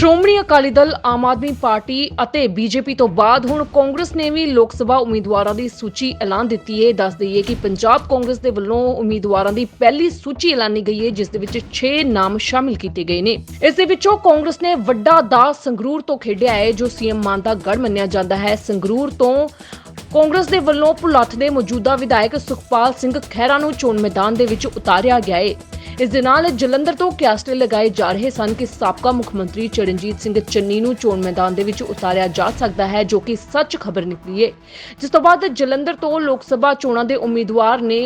Shiromani Akali Dal, Aam Aadmi party ਅਤੇ BJP ਤੋਂ ਬਾਅਦ ਹੁਣ ਕਾਂਗਰਸ ਨੇ ਵੀ ਲੋਕ ਸਭਾ ਉਮੀਦਵਾਰਾਂ ਦੀ ਸੂਚੀ ਐਲਾਨ ਦਿੱਤੀ ਹੈ ਦੱਸ ਦਈਏ ਕਿ ਪੰਜਾਬ ਕਾਂਗਰਸ ਦੇ ਵੱਲੋਂ ਉਮੀਦਵਾਰਾਂ ਦੀ ਪਹਿਲੀ ਸੂਚੀ ਐਲਾਨੀ ਗਈ ਹੈ ਜਿਸ ਦੇ ਵਿੱਚ 6 ਨਾਮ ਸ਼ਾਮਿਲ ਕੀਤੇ ਗਏ ਨੇ। ਇਸ ਦੇ ਵਿੱਚੋਂ ਕਾਂਗਰਸ ਨੇ ਵੱਡਾ ਦਾ ਸੰਗਰੂਰ ਤੋਂ ਖੇਡਿਆ ਹੈ ਜੋ ਸੀਐਮ ਮਾਨ ਦਾ ਗੜ ਮੰਨਿਆ ਜਾਂਦਾ ਹੈ। ਸੰਗਰੂਰ ਤੋਂ ਕਾਂਗਰਸ ਦੇ ਵੱਲੋਂ ਭੁਲੱਥ ਦੇ ਮੌਜੂਦਾ ਵਿਧਾਇਕ ਸੁਖਪਾਲ ਸਿੰਘ ਖਹਿਰਾ ਨੂੰ ਚੋਣ ਮੈਦਾਨ ਦੇ ਵਿੱਚ ਉਤਾਰਿਆ ਗਿਆ ਹੈ ਇਸ ਦੇ ਨਾਲ ਜਲੰਧਰ ਤੋਂ ਕਿਆਸਟੇ ਲਗਾਏ ਜਾ ਰਹੇ ਸਨ ਕਿ ਸਾਬਕਾ ਮੁੱਖ ਮੰਤਰੀ ਚਰਨਜੀਤ ਸਿੰਘ ਚੰਨੀ ਨੂੰ ਚੋਣ ਮੈਦਾਨ ਦੇ ਵਿੱਚ ਉਤਾਰਿਆ ਜਾ ਸਕਦਾ ਹੈ, ਜੋ ਕਿ ਸੱਚ ਖਬਰ ਨਿਕਲੀ ਹੈ ਜਿਸ ਤੋਂ ਬਾਅਦ ਜਲੰਧਰ ਤੋਂ ਲੋਕ ਸਭਾ ਚੋਣਾਂ ਦੇ ਉਮੀਦਵਾਰ ਨੇ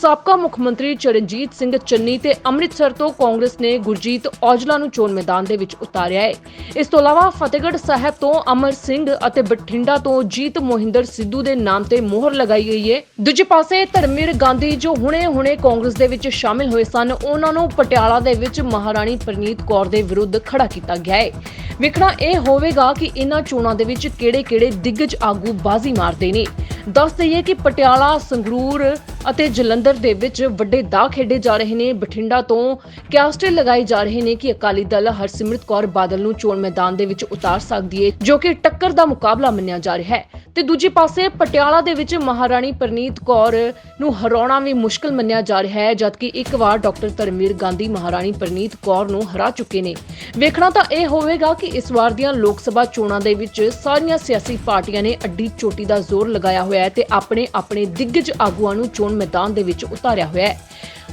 ਸਾਬਕਾ ਮੁੱਖ ਮੰਤਰੀ ਚਰਨਜੀਤ ਸਿੰਘ ਚੰਨੀ ਤੇ ਅੰਮ੍ਰਿਤਸਰ ਤੋਂ ਕਾਂਗਰਸ ਨੇ ਗੁਰਜੀਤ ਔਜਲਾ ਨੂੰ ਚੋਣ ਮੈਦਾਨ ਦੇ ਵਿੱਚ ਉਤਾਰਿਆ ਹੈ ਇਸ ਤੋਂ ਇਲਾਵਾ ਫਤਿਹਗੜ੍ਹ ਸਾਹਿਬ ਤੋਂ ਅਮਰ ਸਿੰਘ ਅਤੇ ਬਠਿੰਡਾ ਤੋਂ ਜੀਤ ਮੋਹਿੰਦਰ ਸਿੱਧੂ ਦੇ ਨਾਮ ਤੇ ਮੋਹਰ ਲਗਾਈ ਗਈ ਹੈ ਦੂਜੇ ਪਾਸੇ ਧਰਮਵੀਰ ਗਾਂਧੀ ਜੋ ਹੁਣੇ-ਹੁਣੇ ਕਾਂਗਰਸ ਦੇ ਵਿੱਚ ਸ਼ਾਮਿਲ ਹੋਏ ਸਨ ਉਹਨਾਂ ਨੂੰ ਪਟਿਆਲਾ ਦੇ ਵਿੱਚ ਮਹਾਰਾਣੀ ਪ੍ਰਨੀਤ ਕੌਰ ਦੇ ਵਿਰੁੱਧ ਖੜਾ ਕੀਤਾ ਗਿਆ ਹੈ ਵੇਖਣਾ ਇਹ ਹੋਵੇਗਾ ਕਿ ਇਹਨਾਂ ਚੋਣਾਂ ਦੇ ਵਿੱਚ ਕਿਹੜੇ-ਕਿਹੜੇ ਦਿੱਗਜ ਆਗੂ ਬਾਜ਼ੀ ਮਾਰਦੇ ਨੇ। ਦੱਸ ਦਈਏ ਕਿ ਪਟਿਆਲਾ, ਸੰਗਰੂਰ ਅਤੇ ਜਲੰਧਰ ਦੇ ਵਿੱਚ ਵੱਡੇ ਦਾਅ ਖੇਡੇ ਜਾ ਰਹੇ ਨੇ। ਬਠਿੰਡਾ ਤੋਂ ਕਿਆਸਟੇ ਲਗਾਏ ਜਾ ਰਹੇ ਨੇ ਕਿ ਅਕਾਲੀ ਦਲ ਹਰਸਿਮਰਤ ਕੌਰ ਬਾਦਲ ਨੂੰ ਚੋਣ ਮੈਦਾਨ ਦੇ ਵਿੱਚ ਉਤਾਰ ਸਕਦੀ ਹੈ ਜੋ ਕਿ ਟੱਕਰ ਦਾ ਮੁਕਾਬਲਾ ਮੰਨਿਆ ਜਾ ਰਿਹਾ ਹੈ। ਤੇ ਦੂਜੇ ਪਾਸੇ ਪਟਿਆਲਾ ਦੇ ਵਿੱਚ ਮਹਾਰਾਣੀ ਪ੍ਰਨੀਤ ਕੌਰ ਨੂੰ ਹਰਾਉਣਾ ਵੀ ਮੁਸ਼ਕਲ ਮੰਨਿਆ ਜਾ ਰਿਹਾ ਹੈ ਜਦਕਿ ਇੱਕ ਵਾਰ ਡਾਕਟਰ ਧਰਮਵੀਰ ਗਾਂਧੀ ਮਹਾਰਾਣੀ ਪ੍ਰਨੀਤ ਕੌਰ ਨੂੰ ਹਰਾ ਚੁੱਕੇ ਨੇ। ਵੇਖਣਾ ਤਾਂ ਇਹ ਹੋਵੇਗਾ ਕਿ ਇਸ ਵਾਰ ਦੀਆਂ ਲੋਕ ਸਭਾ ਚੋਣਾਂ ਦੇ ਵਿੱਚ ਸਾਰੀਆਂ ਸਿਆਸੀ ਪਾਰਟੀਆਂ ਨੇ ਅੱਡੀ ਚੋਟੀ ਦਾ ਜ਼ੋਰ ਲਗਾਇਆ ਹੋਇਆ ਹੈ ਤੇ ਆਪਣੇ ਆਪਣੇ ਦਿੱਗਜ ਆਗੂਆਂ ਨੂੰ ਚੋਣ ਮੈਦਾਨ ਦੇ ਵਿੱਚ ਉਤਾਰਿਆ ਹੋਇਆ ਹੈ।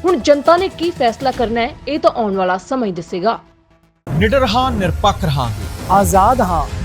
ਹੁਣ ਜਨਤਾ ਨੇ ਕੀ ਫੈਸਲਾ ਕਰਨਾ ਹੈ ਇਹ ਤਾਂ ਆਉਣ ਵਾਲਾ ਸਮਾਂ ਹੀ ਦੱਸੇਗਾ। ਨਿਡਰ ਹਾਂ ਨਿਰਪੱਖ ਰਹਾਂਗੇ। ਆਜ਼ਾਦ ਹਾਂ।